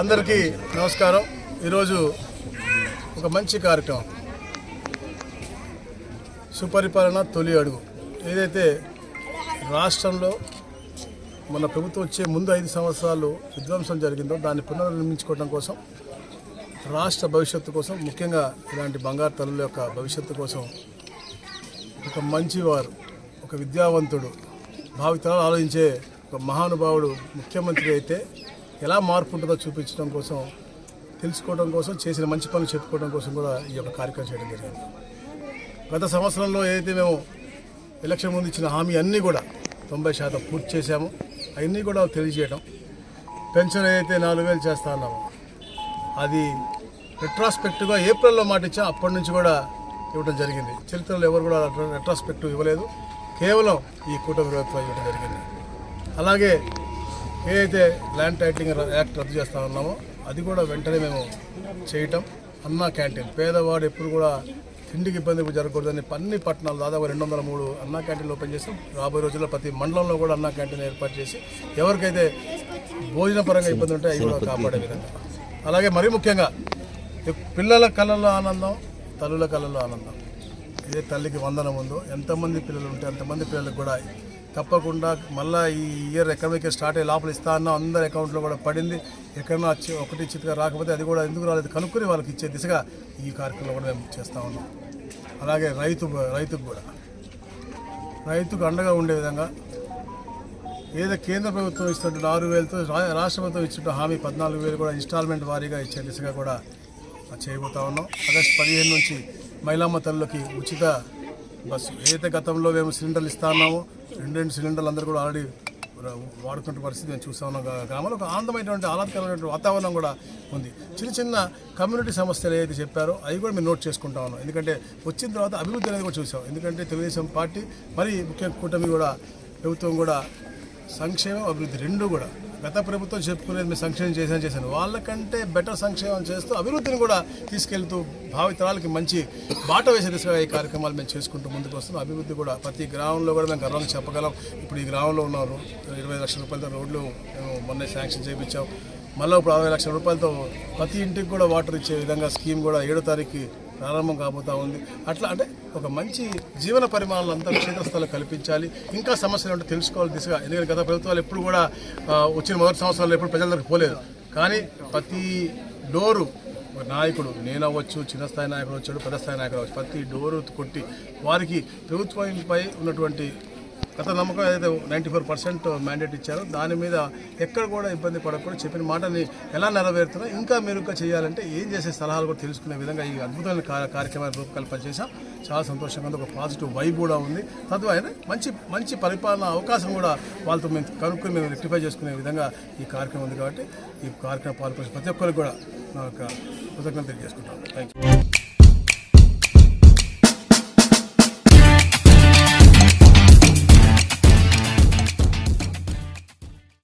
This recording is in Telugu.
అందరికీ నమస్కారం. ఈరోజు ఒక మంచి కార్యక్రమం. సుపరిపాలన తొలి అడుగు. ఏదైతే రాష్ట్రంలో మన ప్రభుత్వం వచ్చే ముందు ఐదు సంవత్సరాలు విధ్వంసం జరిగిందో దాన్ని పునర్నిర్మించుకోవడం కోసం రాష్ట్ర భవిష్యత్తు కోసం ముఖ్యంగా ఇలాంటి బంగారు తల్లుల యొక్క భవిష్యత్తు కోసం ఒక మంచివారు ఒక విద్యావంతుడు భావితరాలు ఆలోచించే ఒక మహానుభావుడు ముఖ్యమంత్రి అయితే ఎలా మార్పు ఉంటుందో చూపించడం కోసం తెలుసుకోవడం కోసం చేసిన మంచి పనులు చెప్పుకోవడం కోసం కూడా ఈ యొక్క కార్యక్రమం చేయడం జరిగింది. గత సంవత్సరంలో ఏదైతే మేము ఎలక్షన్ ముందు ఇచ్చిన హామీ అన్నీ కూడా తొంభై శాతం పూర్తి చేశాము. అవన్నీ కూడా తెలియజేయడం. పెన్షన్ ఏదైతే నాలుగు వేలు చేస్తా ఉన్నామో అది రెట్రాస్పెక్టివ్గా ఏప్రిల్లో మాట ఇచ్చా. అప్పటి నుంచి కూడా ఇవ్వడం జరిగింది. చరిత్రలో ఎవరు కూడా రెట్రాస్పెక్టివ్ ఇవ్వలేదు. కేవలం ఈ కూటమి ప్రభుత్వం ఇవ్వడం జరిగింది. అలాగే ఏదైతే ల్యాండ్ టైటిలింగ్ యాక్ట్ రద్దు చేస్తా ఉన్నామో అది కూడా వెంటనే మేము చేయటం. అన్నా క్యాంటీన్. పేదవాడు ఎప్పుడు కూడా తిండికి ఇబ్బంది జరగకూడదని అన్ని పట్టణాలు దాదాపు రెండు వందల మూడు అన్నా క్యాంటీన్లు ఓపెన్ చేసాం రాబోయే రోజుల్లో ప్రతి మండలంలో కూడా అన్నా క్యాంటీన్ ఏర్పాటు చేసి ఎవరికైతే భోజన పరంగా ఇబ్బంది ఉంటే అవి కూడా కాపాడే విధంగా. అలాగే మరీ ముఖ్యంగా పిల్లల కళల్లో ఆనందం తల్లుల కళల్లో ఆనందం. ఇదే తల్లికి వందనం ఉందో ఎంతమంది పిల్లలు ఉంటే అంతమంది పిల్లలకు కూడా తప్పకుండా మళ్ళీ ఈ ఇయర్ అకాడమిక్ స్టార్ట్ అయ్యే లోపల ఇస్తా అన్న అందరి అకౌంట్లో కూడా పడింది. ఎక్కడన్నా వచ్చి ఒకటి చిత్తుగా రాకపోతే అది కూడా ఎందుకు రాలేదు? కనుక్కొని వాళ్ళకి ఇచ్చే దిశగా ఈ కార్యక్రమం కూడా మేము చేస్తూ ఉన్నాం. అలాగే రైతు రైతుకు కూడా. రైతుకు అండగా ఉండే విధంగా ఏదో కేంద్ర ప్రభుత్వం ఇస్తున్న ఆరు వేలతో రాష్ట్ర ప్రభుత్వం ఇచ్చిన హామీ పద్నాలుగు వేలు కూడా ఇన్స్టాల్మెంట్ వారీగా ఇచ్చే దిశగా కూడా చేయబోతా ఉన్నాం. ఆగస్టు పదిహేను నుంచి మహిళామ్మ తల్లులకి ఉచిత బస్సు ఏదైతే గతంలో మేము సిలిండర్లు ఇస్తా ఉన్నామో రెండు రెండు సిలిండర్లు అందరూ కూడా ఆల్రెడీ వాడుకుంటున్న పరిస్థితి మేము చూస్తా ఉన్నాం. గ్రామంలో ఒక ఆనందమైనటువంటి ఆహ్లాదకరమైనటువంటి వాతావరణం కూడా ఉంది. చిన్న చిన్న కమ్యూనిటీ సమస్యలు ఏదైతే చెప్పారో అవి కూడా మేము నోట్ చేసుకుంటా ఉన్నాం. ఎందుకంటే వచ్చిన తర్వాత అభివృద్ధి అనేది కూడా చూసాం. ఎందుకంటే తెలుగుదేశం పార్టీ మరి ముఖ్య కూటమి కూడా ప్రభుత్వం కూడా సంక్షేమం అభివృద్ధి రెండు కూడా గత ప్రభుత్వం చెప్పుకునేది మేము సంక్షేమం చేసేది చేశాను. వాళ్ళకంటే బెటర్ సంక్షేమం చేస్తూ అభివృద్ధిని కూడా తీసుకెళ్తూ భావితరాలకి మంచి బాట వేసే దిశగా ఈ కార్యక్రమాలు మేము చేసుకుంటూ ముందుకు వస్తున్నాం. అభివృద్ధి కూడా ప్రతి గ్రామంలో కూడా మేము గర్వంగా చెప్పగలం. ఇప్పుడు ఈ గ్రామంలో ఉన్నారు ఇరవై లక్షల రూపాయలతో రోడ్లు మేము మొన్నే శాంక్షన్ చేయించాం. మళ్ళీ ఇప్పుడు అరవై లక్షల రూపాయలతో ప్రతి ఇంటికి కూడా వాటర్ ఇచ్చే విధంగా స్కీమ్ కూడా ఏడో తారీఖు ప్రారంభం కాబోతా ఉంది. అట్లా అంటే ఒక మంచి జీవన పరిమాణాలు అంతా క్షేత్రస్థాయిలో కల్పించాలి. ఇంకా సమస్యలు ఉంటే తెలుసుకోవాలి దిశగా. ఎందుకంటే గత ప్రభుత్వాలు ఎప్పుడు కూడా వచ్చిన మొదటి సంవత్సరాల్లో ఎప్పుడు ప్రజల దగ్గరికి పోలేదు. కానీ ప్రతి డోరు ఒక నాయకుడు నేను అవ్వచ్చు చిన్న స్థాయి నాయకుడు వచ్చాడు పెద్ద స్థాయి నాయకుడు అవ్వచ్చు ప్రతి డోరు కొట్టి వారికి ప్రభుత్వంపై ఉన్నటువంటి గత నమ్మకం ఏదైతే నైంటీ ఫోర్ పర్సెంట్ మ్యాండేట్ ఇచ్చారో దాని మీద ఎక్కడ కూడా ఇబ్బంది పడకుండా చెప్పిన మాటని ఎలా నెరవేరుతున్నా ఇంకా మెరుగ్గా చేయాలంటే ఏం చేసే సలహాలు కూడా తెలుసుకునే విధంగా ఈ అద్భుతమైన కార్యక్రమాన్ని రూపకల్పన చేశాం. చాలా సంతోషంగా ఒక పాజిటివ్ వైబ్ కూడా ఉంది. తద్వారా మంచి మంచి పరిపాలన అవకాశం కూడా వాళ్ళతో మేము కనుక్కొని మేము రెక్టిఫై చేసుకునే విధంగా ఈ కార్యక్రమం ఉంది కాబట్టి ఈ కార్యక్రమం పాల్పొచ్చిన ప్రతి ఒక్కరికి కూడా నా యొక్క కృతజ్ఞత తెలియజేసుకుంటాను థ్యాంక్ యూ